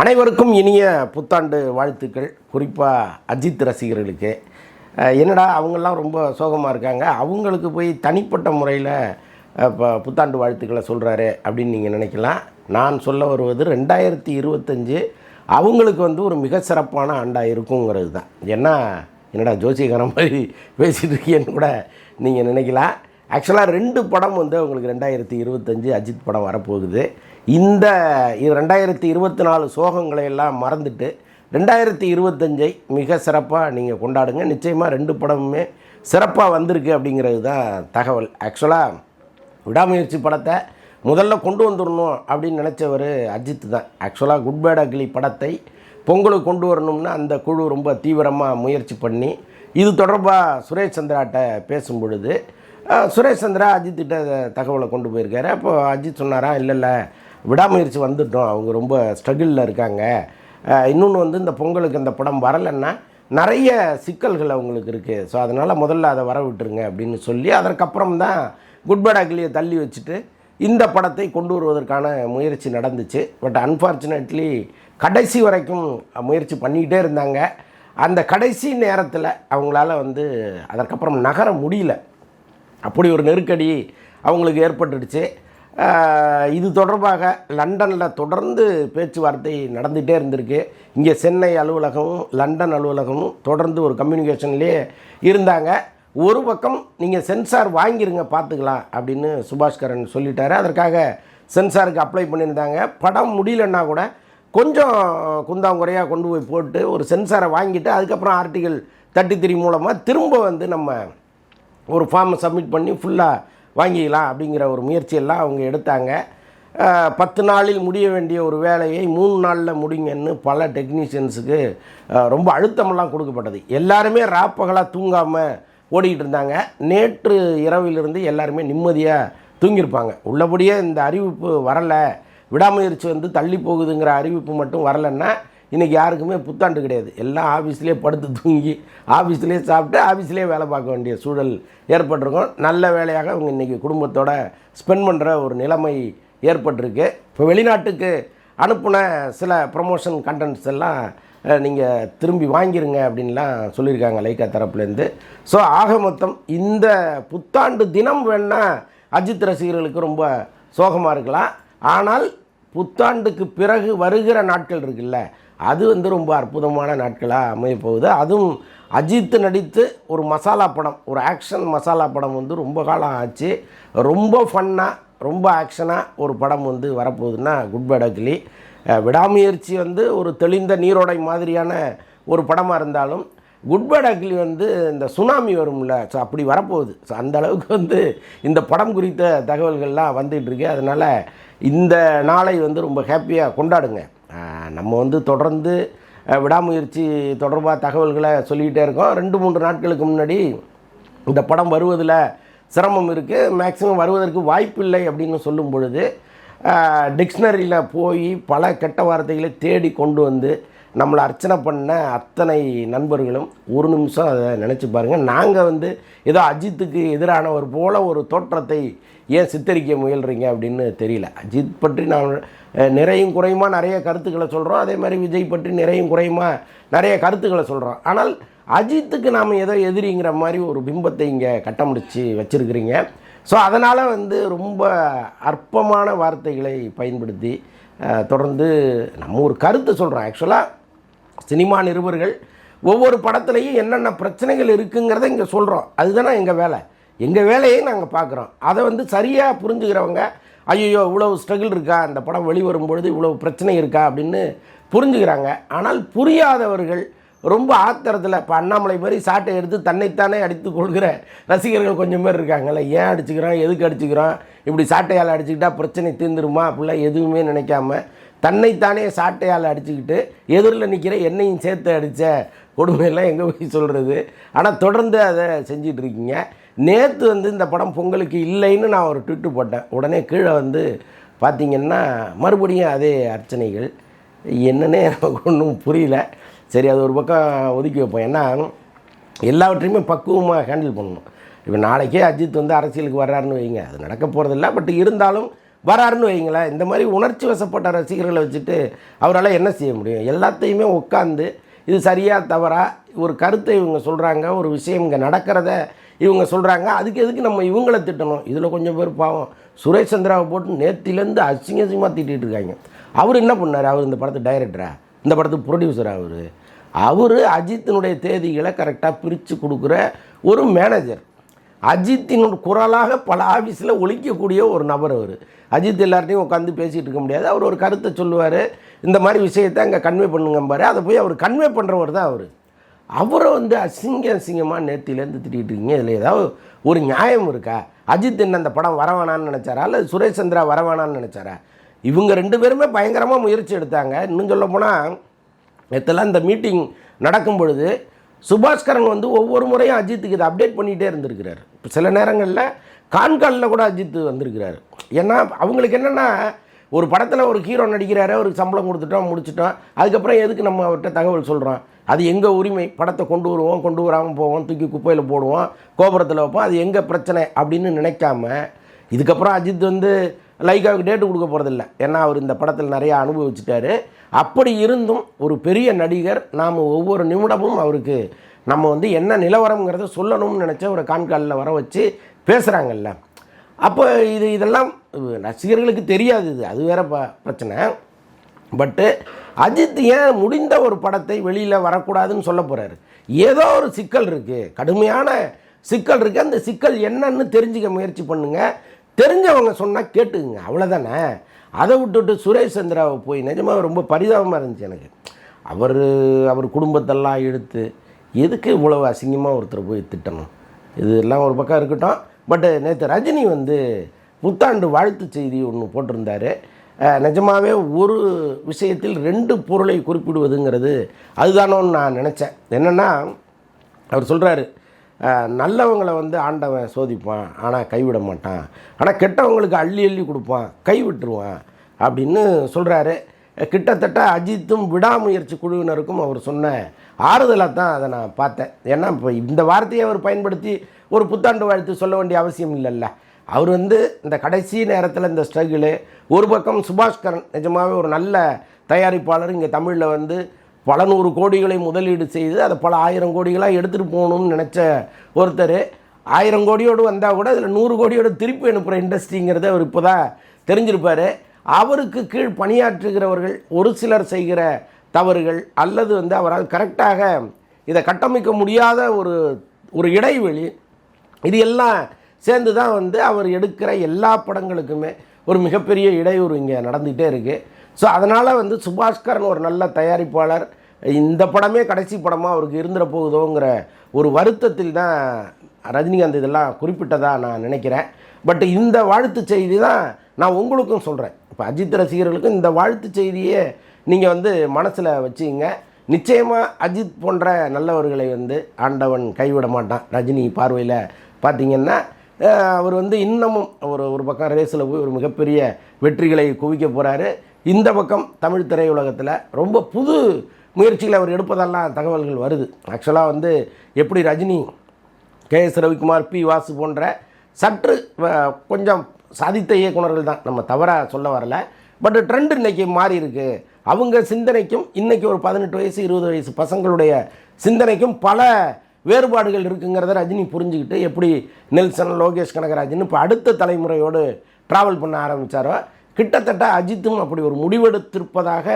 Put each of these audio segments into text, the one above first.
அனைவருக்கும் இனிய புத்தாண்டு வாழ்த்துக்கள். குறிப்பாக அஜித் ரசிகர்களுக்கு. என்னடா அவங்கெல்லாம் ரொம்ப சோகமாக இருக்காங்க. அவங்களுக்கு போய் தனிப்பட்ட முறையில் இப்போ புத்தாண்டு வாழ்த்துக்களை சொல்கிறாரு அப்படின்னு நீங்கள் நினைக்கலாம். நான் சொல்ல வருவது ரெண்டாயிரத்தி இருபத்தஞ்சு அவங்களுக்கு வந்து ஒரு மிக சிறப்பான ஆண்டாக இருக்குங்கிறது தான். ஏன்னா என்னடா ஜோசியக்காரன் மாதிரி பேசிகிட்டு இருக்கேன்னு கூட நீங்கள் நினைக்கலாம். ஆக்சுவலாக ரெண்டு படம் வந்து உங்களுக்கு ரெண்டாயிரத்தி இருபத்தஞ்சு அஜித் படம் வரப்போகுது. இந்த ரெண்டாயிரத்தி இருபத்தி நாலு சோகங்களை எல்லாம் மறந்துட்டு ரெண்டாயிரத்தி இருபத்தஞ்சை மிக சிறப்பாக நீங்கள் கொண்டாடுங்க. நிச்சயமாக ரெண்டு படமுமே சிறப்பாக வந்திருக்கு அப்படிங்கிறது தான் தகவல். ஆக்சுவலாக விடாமுயற்சி படத்தை முதல்ல கொண்டு வந்துடணும் அப்படின்னு நினச்சவர் அஜித் தான். ஆக்சுவலாக குட் பேட் அக்லி படத்தை பொங்கலுக்கு கொண்டு வரணும்னு அந்த குழு ரொம்ப தீவிரமாக முயற்சி பண்ணி இது தொடர்பாக சுரேஷ் சந்திராட்ட பேசும் பொழுது சுரேஷ் சந்திரா அஜித்திட்ட தகவலை கொண்டு போயிருக்காரு. அப்போ அஜித் சொன்னாரா இல்லை இல்லை விடாமுயற்சி வந்துட்டோம். அவங்க ரொம்ப ஸ்ட்ரகிளில் இருக்காங்க. இன்னொன்று வந்து இந்த பொங்கலுக்கு இந்த படம் வரலைன்னா நிறைய சிக்கல்கள் அவங்களுக்கு இருக்குது ஸோ அதனால் முதல்ல அதை வர விட்டுருங்க அப்படின்னு சொல்லி அதற்கப்புறம் தான் குட் பேட் அக்லியை தள்ளி வச்சுட்டு இந்த படத்தை கொண்டு வருவதற்கான முயற்சி நடந்துச்சு. பட் அன்ஃபார்ச்சுனேட்லி கடைசி வரைக்கும் முயற்சி பண்ணிக்கிட்டே இருந்தாங்க. அந்த கடைசி நேரத்தில் அவங்களால வந்து அதற்கப்புறம் நகர முடியல. அப்படி ஒரு நெருக்கடி அவங்களுக்கு ஏற்பட்டுடுச்சு. இது தொடர்பாக லண்டனில் தொடர்ந்து பேச்சுவார்த்தை நடந்துகிட்டே இருந்திருக்கு. இங்கே சென்னை அலுவலகமும் லண்டன் அலுவலகமும் தொடர்ந்து ஒரு கம்யூனிகேஷன்லேயே இருந்தாங்க. ஒரு பக்கம் நீங்கள் சென்சார் வாங்கிருங்க பார்த்துக்கலாம் அப்படின்னு சுபாஷ்கரன் சொல்லிட்டாரு. அதற்காக சென்சாருக்கு அப்ளை பண்ணியிருந்தாங்க. படம் முடியலன்னா கூட கொஞ்சம் குந்தாங்குறையாக கொண்டு போய் போட்டு ஒரு சென்சாரை வாங்கிட்டு அதுக்கப்புறம் ஆர்டிகல் தேர்ட்டி த்ரீ மூலமாக திரும்ப வந்து நம்ம ஒரு ஃபார்மை சப்மிட் பண்ணி ஃபுல்லாக வாங்கிக்கலாம் அப்படிங்கிற ஒரு முயற்சியெல்லாம் அவங்க எடுத்தாங்க. பத்து நாளில் முடிய வேண்டிய ஒரு வேலையை மூணு நாளில் முடிங்கன்னு பல டெக்னீஷியன்ஸுக்கு ரொம்ப அழுத்தமெல்லாம் கொடுக்கப்பட்டது. எல்லாருமே ராப்பகலாக தூங்காமல் ஓடிக்கிட்டு இருந்தாங்க. நேற்று இரவிலிருந்து எல்லாருமே நிம்மதியாக தூங்கியிருப்பாங்க. உள்ளபடியே இந்த அறிவிப்பு வரலை. விடாமுயற்சி வந்து தள்ளி போகுதுங்கிற அறிவிப்பு மட்டும் வரலைன்னா இன்றைக்கி யாருக்குமே புத்தாண்டு கிடையாது. எல்லாம் ஆஃபீஸ்லேயே படுத்து தூங்கி ஆஃபீஸ்லேயே சாப்பிட்டு ஆஃபீஸ்லேயே வேலை பார்க்க வேண்டிய சூழல் ஏற்பட்டிருக்கும். நல்ல வேலையாக அவங்க இன்றைக்கி குடும்பத்தோட ஸ்பெண்ட் பண்ணுற ஒரு நிலைமை ஏற்பட்டிருக்கு. இப்போ வெளிநாட்டுக்கு அனுப்புன சில ப்ரமோஷன் கண்டென்ட்ஸ் எல்லாம் நீங்கள் திரும்பி வாங்கிருங்க அப்படின்லாம் சொல்லியிருக்காங்க லைக்கா தரப்புலேருந்து. ஸோ ஆக மொத்தம் இந்த புத்தாண்டு தினம் வேணால் அஜித் ரசிகர்களுக்கு ரொம்ப சோகமாக இருக்கலாம். ஆனால் புத்தாண்டுக்கு பிறகு வருகிற நாட்கள் இருக்குல்ல அது வந்து ரொம்ப அற்புதமான நாட்களாக அமைய போகுது அதுவும் அஜித் நடித்து ஒரு மசாலா படம் ஒரு ஆக்ஷன் மசாலா படம் வந்து ரொம்ப காலம் ஆச்சு. ரொம்ப ஃபன்னாக ரொம்ப ஆக்ஷனாக ஒரு படம் வந்து வரப்போகுதுன்னா குட் பேட் அக்லி விடாமுயற்சி வந்து ஒரு தெளிந்த நீரோடை மாதிரியான ஒரு படமாக இருந்தாலும் குட் அக்லி வந்து இந்த சுனாமி வரும்ல ஸோ அப்படி வரப்போகுது. ஸோ அந்த அளவுக்கு வந்து இந்த படம் குறித்த தகவல்கள்லாம் வந்துகிட்டு இருக்கு. அதனால் இந்த நாளை வந்து ரொம்ப ஹாப்பியாக கொண்டாடுங்க. நம்ம வந்து தொடர்ந்து விடாமுயற்சி தொடர்பாக தகவல்களை சொல்லிக்கிட்டே இருக்கோம். ரெண்டு மூன்று நாட்களுக்கு முன்னாடி இந்த படம் வருவதில் சிரமம் இருக்குது மேக்ஸிமம் வருவதற்கு வாய்ப்பில்லை அப்படின்னு சொல்லும் பொழுது டிக்ஷனரியில் போய் பல கெட்ட வார்த்தைகளை தேடி கொண்டு வந்து நம்மளை அர்ச்சனை பண்ண அத்தனை நண்பர்களும் ஒரு நிமிஷம் அதை நினச்சி பாருங்கள் நாங்கள் வந்து ஏதோ அஜித்துக்கு எதிரானவர் போல் ஒரு தோற்றத்தை ஏன் சித்தரிக்க முயல்கிறீங்க அப்படின்னு தெரியல. அஜித் பற்றி நான் நிறையும் குறையுமா நிறைய கருத்துக்களை சொல்கிறோம் அதே மாதிரி விஜய் பற்றி நிறையும் குறையுமா நிறைய கருத்துக்களை சொல்கிறோம் ஆனால் அஜித்துக்கு நாம் ஏதோ எதிரிங்கிற மாதிரி ஒரு பிம்பத்தை இங்கே கட்டமுடிச்சு வச்சுருக்கிறீங்க. ஸோ அதனால் வந்து ரொம்ப அற்பமான வார்த்தைகளை பயன்படுத்தி தொடர்ந்து நம்ம ஒரு கருத்து சொல்கிறோம் ஆக்சுவலாக சினிமா நிருபர்கள் ஒவ்வொரு படத்துலையும் என்னென்ன பிரச்சனைகள் இருக்குங்கிறத இங்கே சொல்கிறோம் அதுதானே எங்கள் வேலை. எங்கள் வேலையை நாங்கள் பார்க்குறோம். அதை வந்து சரியாக புரிஞ்சுக்கிறவங்க ஐயோ இவ்வளவு ஸ்ட்ரகிள் இருக்கா? இந்த படம் வெளிவரும் பொழுது இவ்வளவு பிரச்சனை இருக்கா? அப்படின்னு புரிஞ்சுக்கிறாங்க. ஆனால் புரியாதவர்கள் ரொம்ப ஆத்திரத்தில் இப்போ அண்ணாமலை மாதிரி சாட்டை எடுத்து தன்னைத்தானே அடித்து கொள்கிற ரசிகர்கள் கொஞ்சம் பேர் இருக்காங்கல்ல. ஏன் அடிச்சுக்கிறோம் எதுக்கு அடிச்சுக்கிறோம் இப்படி சாட்டையால் அடிச்சுக்கிட்டா பிரச்சனை தீர்ந்துருமா? அப்படிலாம் எதுவுமே நினைக்காம தன்னைத்தானே சாட்டையால் அடிச்சுக்கிட்டு எதிரில் நிற்கிற என்னையும் சேர்த்து அடித்த கொடுமையெல்லாம் எங்கே போய் சொல்கிறது? ஆனால் தொடர்ந்து அதை செஞ்சிட்டு இருக்கீங்க. நேற்று வந்து இந்த படம் பொங்கலுக்கு இல்லைன்னு நான் ஒரு ட்விட்டு போட்டேன். உடனே கீழே வந்து பார்த்தீங்கன்னா மறுபடியும் அதே அர்ச்சனைகள். என்னன்னே எனக்கு ஒன்றும் புரியல. சரி அது ஒரு பக்கம் ஒதுக்கி வைப்போம். ஏன்னா எல்லாவற்றையுமே பக்குவமாக ஹேண்டில் பண்ணணும். இப்போ நாளைக்கே அஜித் வந்து அரசியலுக்கு வர்றாருன்னு வைங்க. அது நடக்க போகிறதில்ல பட் இருந்தாலும் வராருன்னு வைங்களேன். இந்த மாதிரி உணர்ச்சி வசப்பட்ட ரசிகர்களை வச்சுட்டு அவரால் என்ன செய்ய முடியும்? எல்லாத்தையுமே உட்காந்து இது சரியாக தவறா? ஒரு கருத்தை இவங்க சொல்கிறாங்க ஒரு விஷயம் இங்கே நடக்கிறத இவங்க சொல்கிறாங்க அதுக்கு எதுக்கு நம்ம இவங்கள திட்டணும்? இதில் கொஞ்சம் பேர் பாவம். சுரேஷ் சந்திராவை போட்டு நேத்திலேருந்து அசிங்க அசிங்கமாக திட்டிகிட்டு இருக்காங்க. அவர் என்ன பண்ணார்? அவர் இந்த படத்து டைரக்டரா இந்த படத்துக்கு ப்ரொடியூசர் அவர்? அவர் அஜித்தினுடைய தேதிகளை கரெக்டாக பிரித்து கொடுக்குற ஒரு மேனேஜர் அஜித்தின் குரலாக பல ஆஃபீஸில் ஒழிக்கக்கூடிய ஒரு நபர் அவர். அஜித் எல்லார்ட்டையும் உட்காந்து பேசிகிட்டு இருக்க முடியாது. அவர் ஒரு கருத்தை சொல்லுவார். இந்த மாதிரி விஷயத்தை அங்கே கன்வே பண்ணுங்கம்பாரு. அதை போய் அவர் கன்வே பண்ணுறவர் தான் அவர். அவரை வந்து அசிங்க அசிங்கமாக நேர்த்தியிலேருந்து திட்டிகிட்டு இருக்கீங்க. இதில் ஏதாவது ஒரு நியாயம் இருக்கா? அஜித் என்ன அந்த படம் வரவேணான்னு நினச்சாரா? அல்லது சுரேஷ் சந்திரா வரவேணான்னு நினச்சாரா? இவங்க ரெண்டு பேருமே பயங்கரமாக முயற்சி எடுத்தாங்க. இன்னும் சொல்ல போனால் நேற்றுலாம் இந்த மீட்டிங் நடக்கும் பொழுது சுபாஷ்கரன் வந்து ஒவ்வொரு முறையும் அஜித்துக்கு இதை அப்டேட் பண்ணிகிட்டே இருந்திருக்கிறார். சில நேரங்களில் கான்காலில் கூட அஜித் வந்திருக்கிறாரு. ஏன்னா அவங்களுக்கு என்னென்னா ஒரு படத்தில் ஒரு ஹீரோ நடிக்கிறாரு அவருக்கு சம்பளம் கொடுத்துட்டோம் முடிச்சிட்டோம். அதுக்கப்புறம் எதுக்கு நம்ம அவர்கிட்ட தகவல் சொல்கிறோம் அது எங்கள் உரிமை? படத்தை கொண்டு வருவோம் கொண்டு வராமல் போவோம் தூக்கி குப்பையில் போடுவோம் கோபுரத்தில் வைப்போம். அது எங்கள் பிரச்சனை அப்படின்னு நினைக்காம இதுக்கப்புறம் அஜித் வந்து லைக்காவுக்கு டேட்டு கொடுக்க போகிறதில்ல ஏன்னா அவர் இந்த படத்தில் நிறையா அனுபவிச்சிட்டாரு. அப்படி இருந்தும் ஒரு பெரிய நடிகர் நாம் ஒவ்வொரு நிமிடமும் அவருக்கு நம்ம வந்து என்ன நிலவரங்கிறத சொல்லணும்னு நினச்ச ஒரு கான்காலில் வர வச்சு பேசுகிறாங்கல்ல அப்போ இது இதெல்லாம் ரசிகர்களுக்கு தெரியாது இது. அது வேற ப பிரச்சனை. பட்டு அஜித் ஏன் முடிந்த ஒரு படத்தை வெளியில் வரக்கூடாதுன்னு சொல்ல போகிறாரு ஏதோ ஒரு சிக்கல் இருக்குது கடுமையான சிக்கல் இருக்குது அந்த சிக்கல் என்னன்னு தெரிஞ்சுக்க முயற்சி பண்ணுங்கள் தெரிஞ்சவங்க சொன்னால் கேட்டுக்குங்க. அவ்வளோதானே அதை விட்டுட்டு சுரேஷ் சந்திராவை போய் நிஜமாக ரொம்ப பரிதாபமாக இருந்துச்சு எனக்கு. அவர் அவர் குடும்பத்தெல்லாம் எடுத்து எதுக்கு இவ்வளவு அசிங்கமாக ஒருத்தர் போய் திட்டணும்? இதெல்லாம் ஒரு பக்கம் இருக்கட்டும். பட்டு நேற்று ரஜினி வந்து புத்தாண்டு வாழ்த்து செய்தி ஒன்று போட்டிருந்தாரு. நிஜமாகவே நிஜமாவே ஒரு விஷயத்தில் ரெண்டு பொருளை குறிப்பிடுவதுங்கிறது அதுதானோன்னு நான் நினச்சேன். என்னென்னா அவர் சொல்கிறாரு நல்லவங்களை வந்து ஆண்டவன் சோதிப்பான் ஆனால் கைவிட மாட்டான். ஆனால் கெட்டவங்களுக்கு அள்ளி அள்ளி கொடுப்பான் கை விட்டுருவான் அப்படின்னு சொல்கிறாரு கிட்டத்தட்ட அஜித்தும் விடாமுயற்சி குழுவினருக்கும் அவர் சொன்ன ஆறுதலாக தான் அதை நான் பார்த்தேன். ஏன்னா இப்போ இந்த வார்த்தையை அவர் பயன்படுத்தி ஒரு புத்தாண்டு வாழ்த்து சொல்ல வேண்டிய அவசியம் இல்லைல்ல. அவர் வந்து இந்த கடைசி நேரத்தில் இந்த ஸ்ட்ரகிளு ஒரு பக்கம் சுபாஷ்கரன் நிஜமாகவே ஒரு நல்ல தயாரிப்பாளர் இங்கே தமிழில் வந்து பல நூறு கோடிகளை முதலீடு செய்து அதை பல ஆயிரம் கோடிகளாக எடுத்துகிட்டு போகணும்னு நினச்ச ஒருத்தர் ஆயிரம் கோடியோடு வந்தால் கூட அதில் நூறு கோடியோடு திருப்பி அனுப்புகிற இண்டஸ்ட்ரிங்கிறத அவர் இப்போ தான் தெரிஞ்சிருப்பார். அவருக்கு கீழ் பணியாற்றுகிறவர்கள் ஒரு சிலர் செய்கிற தவறுகள் அல்லது வந்து அவரால் கரெக்டாக இதை கட்டமைக்க முடியாத ஒரு ஒரு இடைவெளி இது எல்லாம் சேர்ந்து தான் வந்து அவர் எடுக்கிற எல்லா படங்களுக்குமே ஒரு மிகப்பெரிய இடையூறு இங்கே நடந்துகிட்டே இருக்குது ஸோ அதனால் வந்து சுபாஷ்கரன் ஒரு நல்ல தயாரிப்பாளர். இந்த படமே கடைசி படமாக அவருக்கு இருந்துட போகுதோங்கிற ஒரு வருத்தத்தில் தான் ரஜினிகாந்த் இதெல்லாம் குறிப்பிட்டதாக நான் நினைக்கிறேன். பட் இந்த வாழ்த்து செய்தி தான் நான் உங்களுக்கும் சொல்கிறேன் இப்போ அஜித் ரசிகர்களுக்கும் இந்த வாழ்த்து செய்தியே நீங்கள் வந்து மனசில் வச்சுங்க. நிச்சயமாக அஜித் போன்ற நல்லவர்களை வந்து ஆண்டவன் கைவிட மாட்டான். ரஜினி பார்வையில் பார்த்தீங்கன்னா அவர் வந்து இன்னமும் ஒரு ஒரு பக்கம் ரேஸில் போய் ஒரு மிகப்பெரிய வெற்றிகளை குவிக்க போகிறாரு இந்த பக்கம் தமிழ் திரையுலகத்தில் ரொம்ப புது முயற்சிகளை அவர் எடுப்பதெல்லாம் தகவல்கள் வருது. ஆக்சுவலாக வந்து எப்படி Rajini K S Ravikumar P Vasu போன்ற சற்று கொஞ்சம் சாதித்த இயக்குனர்கள் தான். நம்ம தவறாக சொல்ல வரல. பட் ட்ரெண்ட் இன்றைக்கி மாறி இருக்குது அவங்க சிந்தனைக்கும் இன்றைக்கி ஒரு பதினெட்டு வயசு இருபது வயசு பசங்களுடைய சிந்தனைக்கும் பல வேறுபாடுகள் இருக்குங்கிறத ரஜினி புரிஞ்சுக்கிட்டு எப்படி நெல்சன் லோகேஷ் கனகராஜன் இப்போ அடுத்த தலைமுறையோடு ட்ராவல் பண்ண ஆரம்பித்தாரோ கிட்டத்தட்ட அஜித்தும் அப்படி ஒரு முடிவெடுத்திருப்பதாக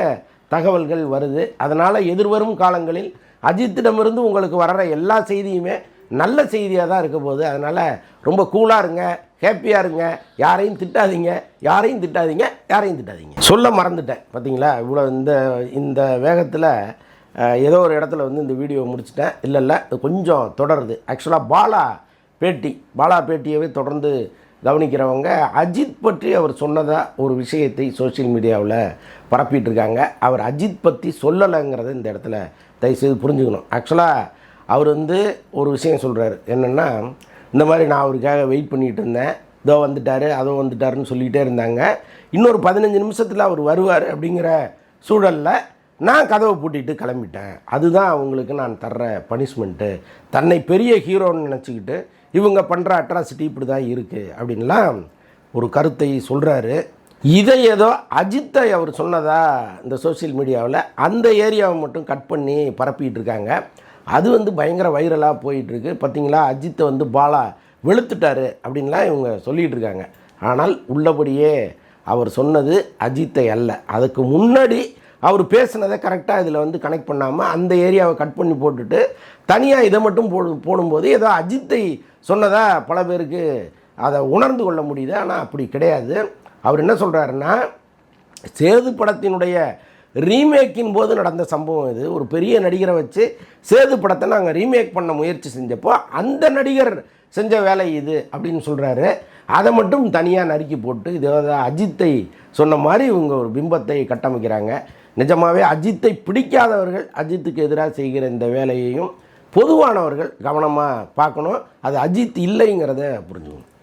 தகவல்கள் வருது. அதனால் எதிர்வரும் காலங்களில் அஜித்திடமிருந்து உங்களுக்கு வர்ற எல்லா செய்தியுமே நல்ல செய்தியாக தான் இருக்க போகுது. அதனால் ரொம்ப கூலாக இருங்க. ஹாப்பியாக இருங்க. யாரையும் திட்டாதீங்க. யாரையும் திட்டாதீங்க. யாரையும் திட்டாதீங்க. சொல்ல மறந்துட்டேன். பார்த்தீங்களா இவ்வளோ இந்த இந்த வேகத்தில் ஏதோ ஒரு இடத்துல வந்து இந்த வீடியோ முடிச்சிட்டேன். இல்லை இல்லை கொஞ்சம் தொடருது. ஆக்சுவலாக பாலா பேட்டி பாலா பேட்டியவே தொடர்ந்து கவனிக்கிறவங்க அஜித் பற்றி அவர் சொன்னதாக ஒரு விஷயத்தை சோஷியல் மீடியாவில் பரப்பிட்டு இருக்காங்க. அவர் அஜித் பற்றி சொல்லலைங்கிறத இந்த இடத்துல தயவுசெய்து புரிஞ்சுக்கணும். ஆக்சுவலாக அவர் வந்து ஒரு விஷயம் சொல்கிறாரு என்னென்னா இந்த மாதிரி நான் அவருக்காக வெயிட் பண்ணிகிட்டு இருந்தேன். இதோ வந்துட்டார் அதோ வந்துட்டாருன்னு சொல்லிகிட்டே இருந்தாங்க. இன்னொரு பதினஞ்சு நிமிஷத்தில் அவர் வருவார் அப்படிங்கிற சூழலில் நான் கதவை பூட்டிட்டு கிளம்பிட்டேன். அதுதான் அவங்களுக்கு நான் தர்ற பனிஷ்மெண்ட்டு தன்னை பெரிய ஹீரோன்னு நினச்சிக்கிட்டு இவங்க பண்ணுற அட்ராசிட்டி இப்படி தான் இருக்குது அப்படின்லாம் ஒரு கருத்தை சொல்கிறாரு இதை ஏதோ அஜித்தை அவர் சொன்னதா இந்த சோஷியல் மீடியாவில் அந்த ஏரியாவை மட்டும் கட் பண்ணி பரப்பிட்டு இருக்காங்க. அது வந்து பயங்கர வைரலாக போயிட்டுருக்கு. பார்த்தீங்களா? அஜித்தை வந்து பாலா வெளுத்துட்டாரு அப்படின்லாம் இவங்க சொல்லிகிட்டு இருக்காங்க. ஆனால் உள்ளபடியே அவர் சொன்னது அஜித்தை அல்ல. அதுக்கு முன்னாடி அவர் பேசுனதை கரெக்டாக இதில் வந்து கனெக்ட் பண்ணாமல் அந்த ஏரியாவை கட் பண்ணி போட்டுட்டு தனியாக இதை மட்டும் போடு போடும்போது ஏதோ அஜித்தை சொன்னதா பல பேருக்கு அதை உணர்ந்து கொள்ள முடியுது. ஆனால் அப்படி கிடையாது. அவர் என்ன சொல்கிறாருன்னா சேது படத்தினுடைய ரீமேக்கின் போது நடந்த சம்பவம் இது. ஒரு பெரிய நடிகரை வச்சு சேது படத்தை நாங்கள் ரீமேக் பண்ண முயற்சி செஞ்சப்போ அந்த நடிகர் செஞ்ச வேலை இது அப்படின்னு சொல்கிறாரு அதை மட்டும் தனியாக நறுக்கி போட்டு இது அஜித்தை சொன்ன மாதிரி இவங்க ஒரு பிம்பத்தை கட்டமைக்கிறாங்க. நிஜமாகவே அஜித்தை பிடிக்காதவர்கள் அஜித்துக்கு எதிராக செய்கிற இந்த வேலையையும் பொதுவானவர்கள் கவனமாக பார்க்கணும். அது அஜித் இல்லைங்கிறத புரிஞ்சுக்கணும்.